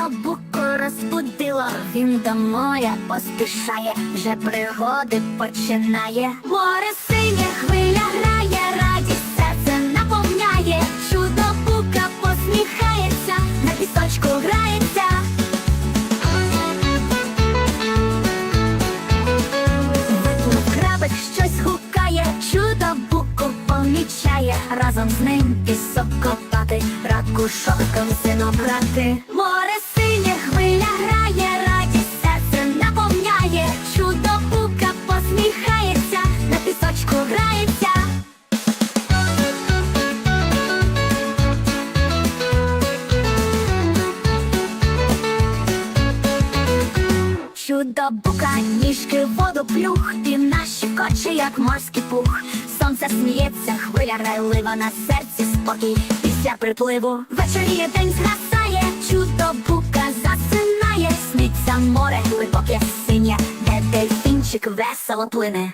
Чудо буку розбудило, він до моря поспішає, вже пригоди починає. Море синє хвиля грає, радість серце наповняє. Чудо бука посміхається, на пісочку грається. Виплив крабик щось гукає, чудо буку помічає, разом з ним пісок ракушок сином брати. Море синє хвиля грає, радість серце наповняє, чудо бука посміхається, на пісочку грається. Чудо бука, ніжки в воду плюх, і наші кочі, як морський пух. Сонце сміється, хвиля грайлива на серці спокій після припливу. Вечоріє день згасає, чудо бука засинає, сниться море глибоке синє, де дельфінчик весело плине.